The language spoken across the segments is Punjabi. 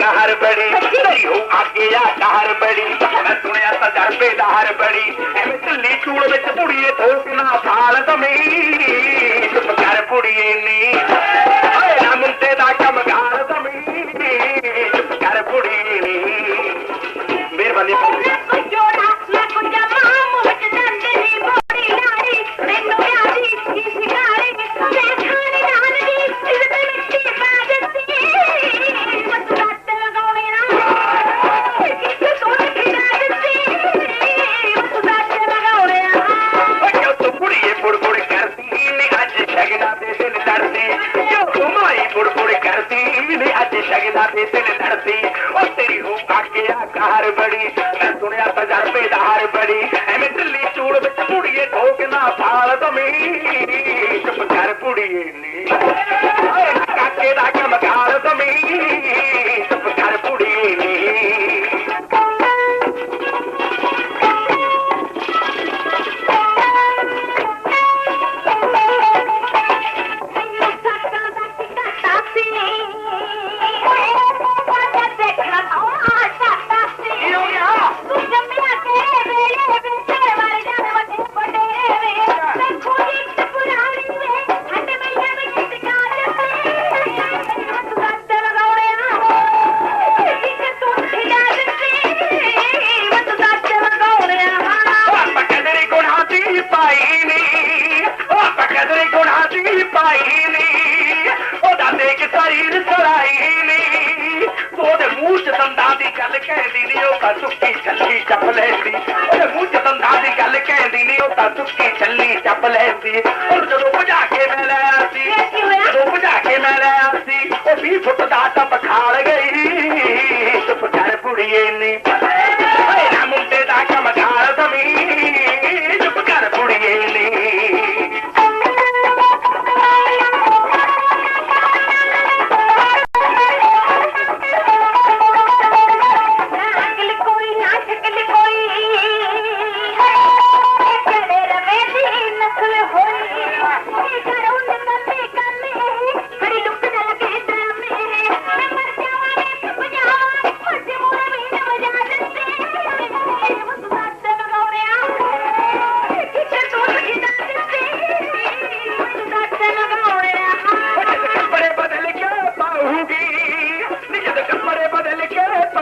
डहर बड़ी आगिया डहर बड़ी मैं सुनिया तजर्बे डहर बड़ी एवं झल्ली चूड़ बिच पुड़िए थोक ना फाल दमी चुप कर पुड़िए नी ਧਰਤੀ ਦਾ ਦਿਲ ਧਰਤੀ ਉਹ ਤੇਰੀ ਹੋ ਕਾਕਿਆ ਘਰ ਬੜੀ। ਮੈਂ ਸੁਣਿਆ ਤਜਰਬੇ ਦਾ ਹਰ ਬੜੀ। ਐਵੇਂ ਢਿੱਲੀ ਚੂੜ ਵਿੱਚ ਪੁੜੀਏ ਠੋਕ ਨਾ ਫਾਲ ਦਮੀ ਚੁੱਪ ਕਰ ਪੁੜੀਏ ਨੀ। ਤਾਰੀਰ ਸਰਾਈ ਨੀ। ਉਹਦੇ ਮੂੰਹ ਚ ਦੰਦਾਂ ਦੀ ਗੱਲ ਕਹਿੰਦੀ ਨੀ ਉਹ ਤਾਂ ਸੁੱਕੀ ਛੱਲੀ ਚੱਪ ਲੈਂਦੀ। ਉਹਦੇ ਮੂੰਹ ਚ ਦੰਦਾਂ ਦੀ ਗੱਲ ਕਹਿੰਦੀ ਨੀ ਉਹ ਤਾਂ ਸੁੱਕੀ ਛੱਲੀ ਚੱਪ ਲੈਂਦੀ। ਉਹ ਜਦੋਂ ਭਜਾ ਕੇ ਮੈਂ ਲੈ ਆਸੀ ਜਦੋਂ ਭਜਾ ਕੇ ਮੈਂ ਲੈ ਆਸੀ ਉਹ 20 ਫੁੱਟ ਦਾ ਟੱਪ ਖਾਲ ਗਈ। ਚੁੱਪ ਕਰ ਕੁੜੀਏ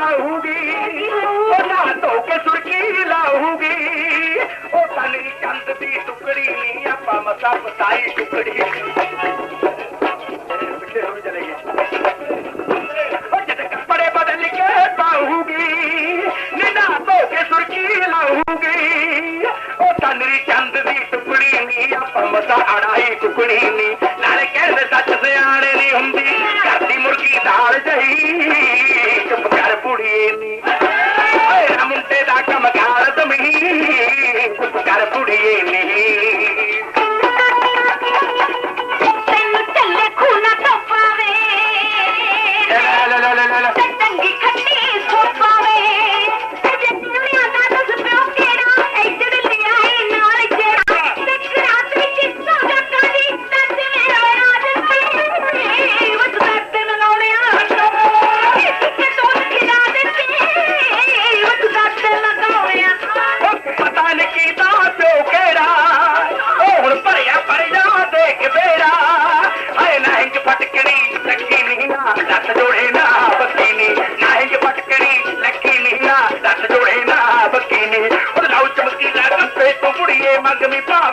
ਲਾਹੂਗੀ। ਉਹ ਨਾਲ ਧੋ ਕੇ ਸੁਰਖੀ ਲਾਹੂਗੀ। ਉਹ ਤਨ ਚੰਦ ਦੀ ਟੁਕੜੀ ਆਪਾਂ ਮਸਾ ਪਤਾਈ ਟੁਕੜੀ।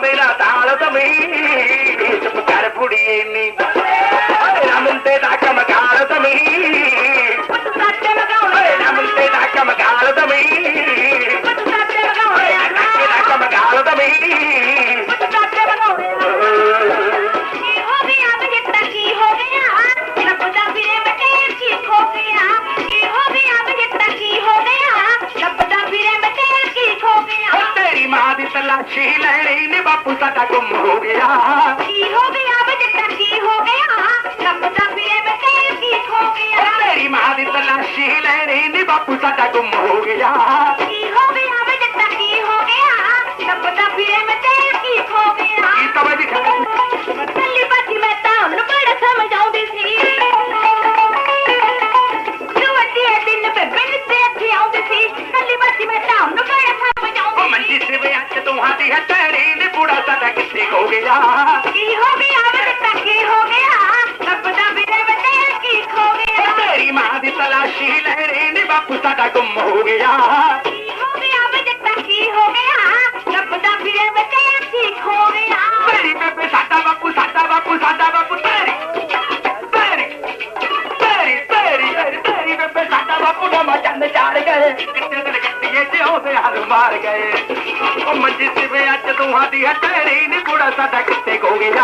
被他打了个没 ਸਾਡਾ ਛੀ ਲੈਣੀ ਨੇ ਬਾਪੂ ਸਾਡਾ ਗੁੰਮ ਹੋ ਗਿਆ। ਕੀ ਹੋ ਗਿਆ ਬਜਟਾ ਕੀ ਹੋ ਗਿਆ? ਲੱਭਦਾ ਫਿਰੇ ਬਸੇ ਕੀ ਹੋ ਗਿਆ? ਤੇਰੀ ਮਾਂ ਦੀ ਤਲਾਸ਼ੀ ਲੈਣੀ ਨੇ ਬਾਪੂ ਸਾਡਾ ਗੁੰਮ ਹੋ ਗਿਆ। ਕੀ ਹੋ ਉਹ ਮੰਜੀ ਸਿਵੇ ਅੱਜ ਤੂੰ ਦੀ ਹਟੇਰੀ ਨੀ ਕੁੜਾ ਸਾਡਾ ਕਿੱਥੇ ਖੋ ਗਿਆ?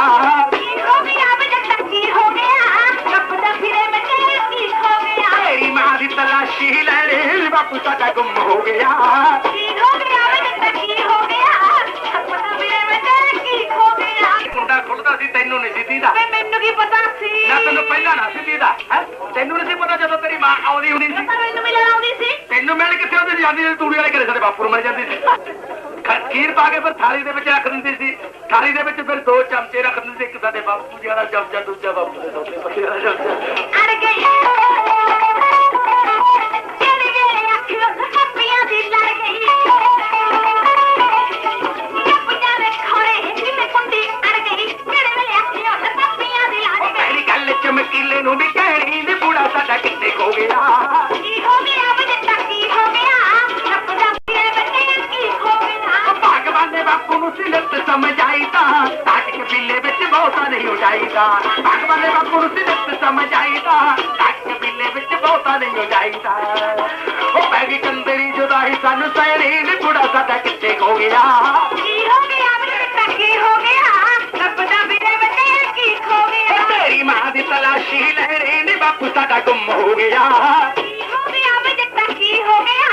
ਕੀ ਹੋ ਗਿਆ ਵੇ ਜੱਟਾ ਕੀ ਹੋ ਗਿਆ? ਲੱਭਦਾ ਫਿਰੇ ਬੱਚੇ ਕੀ ਖੋ ਗਿਆ? ਤੇਰੀ ਮਾਂ ਦੀ ਤਲਾਸ਼ੀ ਲੈਣੇ ਬਾਪੂ ਸਾਡਾ ਗੁੰਮ ਹੋ ਗਿਆ। ਕੀ ਹੋ ਗਿਆ ਵੇ ਜੱਟਾ ਕੀ ਹੋ ਗਿਆ? ਲੱਭਦਾ ਫਿਰੇ ਬੱਚੇ ਕੀ ਖੋ ਗਿਆ? ਮੁੰਡਾ ਖੁੱਲਦਾ ਸੀ ਤੈਨੂੰ ਨਹੀਂ ਸੀ ਵੇ ਮੈਨੂੰ ਕੀ ਪਤਾ ਸੀ? ਨਾ ਤੈਨੂੰ ਪਹਿਲਾਂ ਨਾ ਸੀ ਦੀਦਾ ਹੈ? ਤੈਨੂੰ ਨਹੀਂ ਸੀ ਪਤਾ ਜਦੋਂ ਤੇਰੀ ਮਾਂ ਆਉਂਦੀ ਹੁੰਦੀ ਸੀ? ਮੈਨੂੰ ਮਿਲਣ ਆਉਂਦੀ ਸੀ? ਤੈਨੂੰ ਮਿਲ ਕਿੱਥੇ ਉਹਦੀ ਨਹੀਂ ਜਾਂਦੀ ਜਦੋਂ ਤੂੜੀ ਵਾਲੇ ਘਰੇ ਸਾਡੇ ਬਾਪੂ ਨੂੰ ਮਿਲ ਜਾਂਦੀ ਸੀ। ਖੀਰ ਪਾ ਕੇ ਫਿਰ ਥਾਲੀ ਦੇ ਵਿੱਚ ਰੱਖ ਦਿੰਦੀ ਸੀ ਥਾਲੀ ਦੇ ਵਿੱਚ ਫਿਰ ਦੋ ਚਮਚੇ ਰੱਖ ਦਿੰਦੇ ਸੀ ਇੱਕ ਸਾਡੇ ਬਾਪੂ ਜੀ ਵਾਲਾ ਚਮਚਾ ਦੂਜਾ ਬਾਪੂ ਦੇ ਦੋਤੇ ਬੱਚੇ ਵਾਲਾ ਚਮਚਾ ਅੜ ਗਈ ਜਿਹੜੇ ਵੇਲੇ ਅੱਖੀਆਂ ਸੱਪੀਆਂ ਦੀ ਲੜ ਗਈ ਸਿਲਤ ਸਮਝ ਆਈ ਤਾਂ ਟਾਟ ਕੇ ਪਿੱਲੇ ਵਿੱਚ ਬਹੁਤਾ ਨਹੀਂ ਉਡਾਈਦਾ ਭਗਵਾਨ ਦੇ ਬਾਪੂ ਨੂੰ ਸਿਲਤ ਸਮਝ ਆਈ ਤਾਂ ਟਾਟ ਕੇ ਪਿੱਲੇ ਵਿੱਚ ਬਹੁਤਾ ਨਹੀਂ ਉਡਾਈਦਾ ਉਹ ਪੈ ਗਈ ਕੰਦਰੀ ਜੁਦਾਈ ਸਾਨੂੰ ਸਹਿਣੀ ਨੀ ਬੁੜਾ ਸਾਡਾ ਕਿੱਥੇ ਖੋ ਗਿਆ। ਕੀ ਹੋ ਗਿਆ? ਵੇ ਜੱਟਾ ਕੀ ਹੋ ਗਿਆ? ਲੱਭਦਾ ਫਿਰੇ ਬੱਚੇ ਕੀ ਖੋ ਗਿਆ? ਤੇਰੀ ਮਾਂ ਦੀ ਤਲਾਸ਼ੀ ਲੈਣੀ ਨੀ ਬਾਪੂ ਸਾਡਾ ਗੁੰਮ ਹੋ ਗਿਆ। ਕੀ ਹੋ ਗਿਆ? ਵੇ ਜੱਟਾ ਕੀ ਹੋ ਗਿਆ?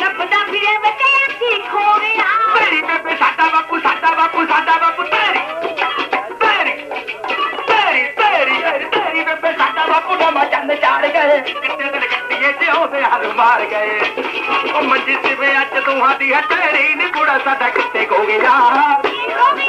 ਲੱਭਦਾ ਫਿਰੇ ਬੱਚੇ ਕੀ ਗਏ ਕਿੱਥੇ ਦਿਲ ਕੱਟੀਏ ਜਿਉਂਦੇ ਹਲ ਮਾਰ ਗਏ ਉਹ ਮੰਜੀ ਸਿਵੇ ਅੱਜ ਦੋਹਾਂ ਦੀ ਹਟੇਰੀ ਨੀ ਬੁੜਾ ਸਾਡਾ ਕਿੱਥੇ ਖੋ ਹੋ ਗਿਆ